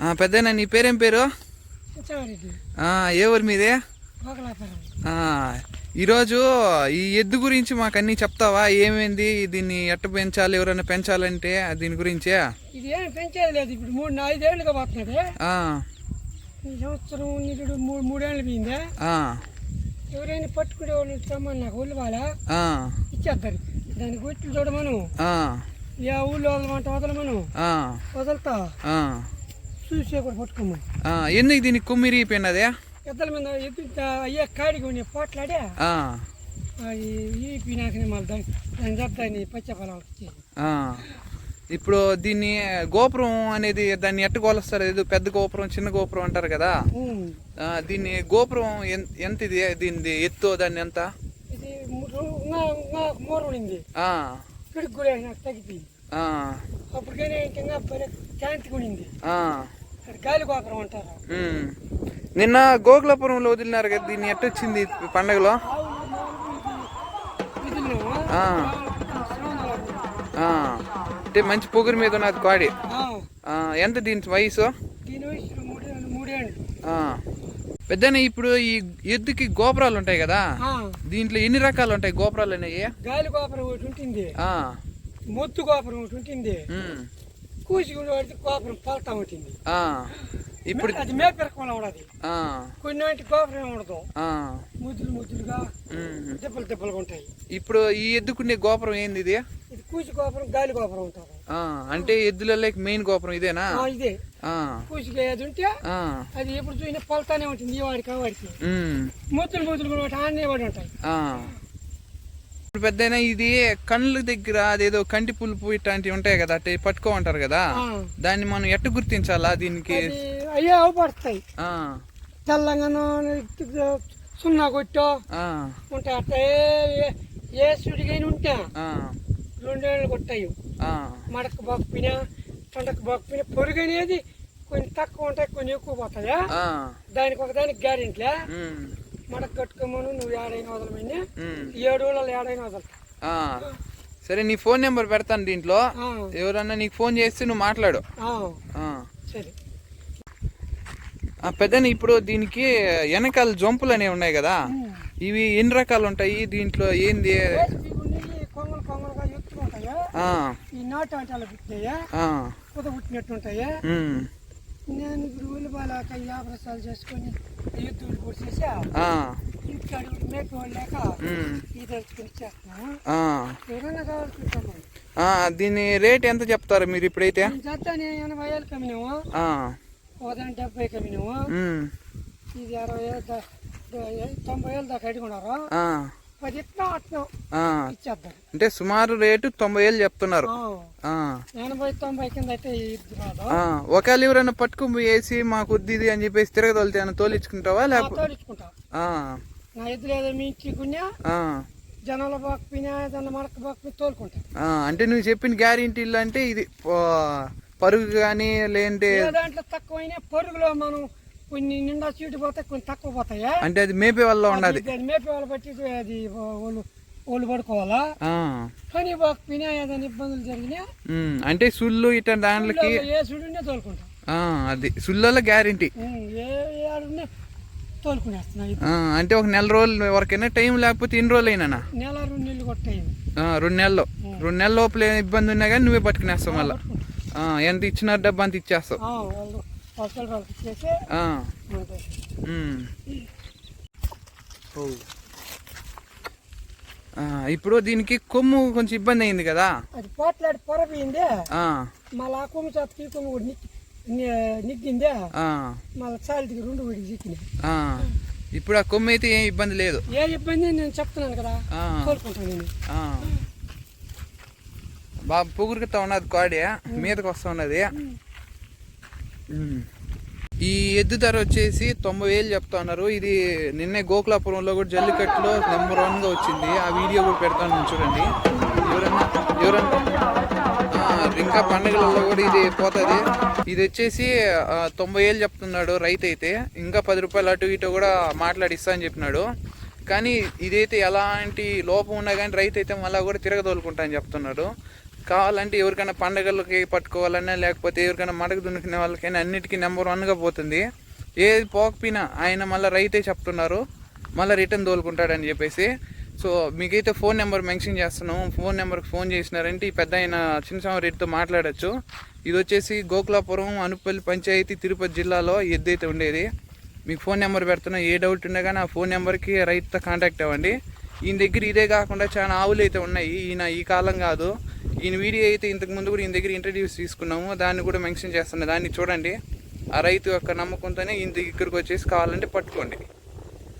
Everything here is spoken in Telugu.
పెద్దనా నీ పేరేం పేరు? ఏ ఊరు మీదే? ఈరోజు ఈ ఎద్దు గురించి మాకు అన్నీ చెప్తావా? ఏమైంది? దీన్ని ఎట్ట పెంచాలి? ఎవరైనా పెంచాలంటే దీని గురించే? ఇది ఏం పెంచేది లేదు. ఇప్పుడు మూడు ఐదేళ్ళుగా పోతున్నది ఆ, ఈ సంవత్సరం నిరుడు మూడు మూడేళ్ళు పోయిందే? ఎవరైనా పట్టుకునే వాళ్ళు రమ్మని నాకు ఒళ్ళు వాళ్ళ ఇచ్చేస్తారు. దాని గుట్లు చూడమను. ఏ ఊళ్ళో వదలమంట వదలమను. వదలుతా? చూసే కూడా పట్టుకోమను ఎందుకు దీనికి కుమ్మిరిగిపోయినదే ఎద్దల మీద ఎద్దు అయ్యే కాడికి ఉండే పోట్లాడే. ఈ పినాకని మళ్ళీ దాన్ని దాని చెప్తాని పచ్చ పొలాలకు ఇచ్చేది ఆ. ఇప్పుడు దీన్ని గోపురం అనేది దాన్ని ఎట్ట కొలుస్తారు ఏదో పెద్ద గోపురం చిన్న గోపురం అంటారు కదా. దీన్ని గోపురం ఎంత ఇది? దీనిది ఎత్తు దాన్ని ఎంత? తగ్గిపోయింది. అప్పటికైనా ఇంకా నిన్న గోకులపురంలో వదిలినారు కదా దీన్ని ఎట్ట వచ్చింది ఈ పండగలో అంటే మంచి పొగురు మీద ఉన్నది కాడి. ఆ, ఎంత దీని వయసు. పెద్దనే ఇప్పుడు ఈ ఎద్దుకి గోపురాలు ఉంటాయి కదా దీంట్లో ఎన్ని రకాలు ఉంటాయి గోపురాలు అనేవి? గాలి గోపురం ఒకటి ఉంటుంది. మొత్తు గోపురం ఒకటి ఉంటుంది. ఉమ్, కూసి వాడితే గోపురం పలతా ఉంటుంది. ఆ. ఇప్పుడు అది మేపెరకంలో ఉండదు. కొన్ని వాటి గోపురం ఉండదు. ముద్దులు ముద్దులుగా. దెబ్బలు దెబ్బలుగా ఉంటాయి. ఇప్పుడు ఈ ఎద్దుకుండే గోపురం ఏంది ఇది? ఇది కూసి గోపురం గాలి గోపురం ఉంటుంది ఆ, అంటే ఎద్దులలో మెయిన్ గోపురం ఇదేనా? ఇదే. ఆ, కూసిగా ఏది ఉంటే అది ఎప్పుడు చూసినా పలతానే ఉంటుంది ఈ వాడికి ఆ వాడికి. ముద్దులు ముద్దులు కూడా ఆడనే పడి ఉంటాయి. ఇప్పుడు పెద్దయినా ఇది కళ్ళ దగ్గర అదేదో కంటి పులుపు ఇట్లాంటివి ఉంటాయి కదా అంటే పట్టుకోమంటారు కదా. దాన్ని మనం ఎట్ట గుర్తించాలా దీనికి? అయ్యే అవపడతాయి. తెలంగాణ సున్నా కొట్టో. ఉంటాయి అట్లా ఏ- సుడిగైనా ఉంటే రెండేళ్ళు కొట్టాయి. మడక బాకపోయినా తొండకు బాకపోయినా పొరుగు అనేది కొన్ని తక్కువ ఉంటాయి కొన్ని ఎక్కువ పోతాయా? దానికి ఒకదానికి గ్యారెంట్లే మడక కట్టుకోమను నువ్వు ఏడైనా వదలమని. ఉమ్, ఏడు రోజులు ఏడైనా వదలతా ఆ. సరే నీ ఫోన్ నెంబర్ పెడతాను దీంట్లో. ఎవరన్నా నీకు ఫోన్ చేస్తే నువ్వు మాట్లాడు. పెద్దని ఇప్పుడు దీనికి వెనకాల జంపులు అనేవి ఉన్నాయి కదా? ఇవి ఎన్ని రకాలు ఉంటాయి? దీంట్లో ఏంది? ఉంటాయా ఈ నాటు అంటాలు పుట్టినాయా? ఆ, కుద పుట్టినట్టు ఉంటాయా నేను ఇప్పుడు ఉల్లిపాయలక యాభరసాలు చేసుకొని యుద్ధులు పొడిచేసా ఇంటికాడ మేపి వాళ్ళు లేక ఉమ్, ఈ తెచ్చుకొని ఆ. ఎవరైనా కావాల్సింటాము దీని రేట్ ఎంత చెప్తారు మీరు ఇప్పుడైతే? చేత నేను ఎనభై వేలు కమ్మినాము ఒకదాని డెబ్బై కమ్మినాము ఇది అరవై వేలు తొంభై వేలు దాకా అడుగున్నారు అంటే సుమారు రేటు తొంభై వేలు చెప్తున్నారు. ఒకవేళ ఎవరైనా పట్టుకుని వేసి మాకు ఇది అని చెప్పేసి తిరగదోలితే ఏమైనా తోలించుకుంటావా లేకపోతే. అంటే నువ్వు చెప్పిన గ్యారెంటీలు అంటే ఇది పరుగు కానీ లేదంటే దాంట్లో తక్కువైనా పరుగులో మనం కొన్ని నిండా చీటు పోతాయి కొన్ని తక్కువ పోతాయా? అంటే అది మేపే వల్ల అది మేపే వాళ్ళు బట్టి అది వాళ్ళు వాళ్ళు పడుకోవాలా? కానీ బాకపోయినా ఏదైనా ఇబ్బందులు జరిగినా అంటే సుళ్ళు ఇట్లా దాంట్లోకి ఏ సుడునే తోలుకుంటా. అది సుళ్ళలో గ్యారెంటీ. ఏ ఆడున్నా అంటే ఒక నెల రోజులు వరకైనా టైం లేకపోతే ఎన్ని రోజులు అయినా నెల రెండు నెలలు రెండు నెలలు. రెండు నెలల లోపల ఇబ్బంది ఉన్నా కానీ నువ్వే పట్టుకునేస్తావు మళ్ళీ. ఎంత ఇచ్చిన డబ్బు అంత ఇచ్చేస్తావు. ఇప్పుడు దీనికి కొమ్ము కొంచెం ఇబ్బంది అయింది కదా? అది పోట్లాడి పొరపోయింది. మళ్ళీ ఆ కొమ్ము చేత ఈ కొమ్ము కూడా నిగ్గిందే. మళ్ళీ చాలికి రెండు వీడికి చిక్కినాయి. ఆ. ఇప్పుడు ఆ కొమ్ము అయితే ఏం ఇబ్బంది లేదు. ఏ ఇబ్బంది నేను చెప్తున్నాను కదా ఆ. బాగా పొగురుకుతా ఉన్నది కాడి మీదకి వస్తా ఉన్నది. ఈ ఎద్దు ధర వచ్చేసి తొంభై వేలు చెప్తా ఉన్నారు. ఇది నిన్నే గోకులాపురంలో కూడా జల్లికట్టులో నెంబర్ వన్గా వచ్చింది. ఆ వీడియో కూడా పెడతాను చూడండి. ఎవరన్నా ఎవరన్నా? ఇంకా పండుగలలో కూడా ఇది పోతుంది. ఇది వచ్చేసి తొంభై ఏళ్ళు చెప్తున్నాడు రైతు అయితే. ఇంకా పది రూపాయలు అటు ఇటు కూడా మాట్లాడిస్తా అని చెప్పినాడు. కానీ ఇదైతే ఎలాంటి లోపం ఉన్నా కానీ రైతు అయితే మళ్ళీ కూడా తిరగదోలుకుంటా అని చెప్తున్నాడు. కావాలంటే ఎవరికైనా పండగలకి పట్టుకోవాలన్నా లేకపోతే ఎవరికైనా మడక దున్నుకునే వాళ్ళకైనా అన్నిటికీ నెంబర్ వన్గా పోతుంది. ఏది పోకపోయినా ఆయన మళ్ళీ రైతే చెప్తున్నారు. మళ్ళీ రిటర్న్ తోలుకుంటాడని చెప్పేసి. సో మీకైతే ఫోన్ నెంబర్ మెన్షన్ చేస్తున్నాం ఫోన్ నెంబర్కి ఫోన్ చేసినారంటే ఈ పెద్ద ఆయన చిన్నసామరెడ్డితో మాట్లాడచ్చు. ఇది వచ్చేసి గోకులాపురం అనుపల్లి పంచాయతీ తిరుపతి జిల్లాలో ఎద్దైతే ఉండేది. మీకు ఫోన్ నెంబర్ పెడుతున్నా ఏ డౌట్ ఉన్నా కానీ ఆ ఫోన్ నెంబర్కి రైతుతో కాంటాక్ట్ అవ్వండి. ఈయన దగ్గర ఇదే కాకుండా చాలా ఆవులు అయితే ఉన్నాయి. ఈయన ఈ కాలం కాదు. ఈయన వీడియో అయితే ఇంతకు ముందు కూడా ఈయన దగ్గర ఇంట్రడ్యూస్ తీసుకున్నాము. దాన్ని కూడా మెన్షన్ చేస్తున్నాను దాన్ని చూడండి. ఆ రైతు యొక్క నమ్మకంతోనే ఈయన దగ్గరికి వచ్చేసి కావాలంటే పట్టుకోండి.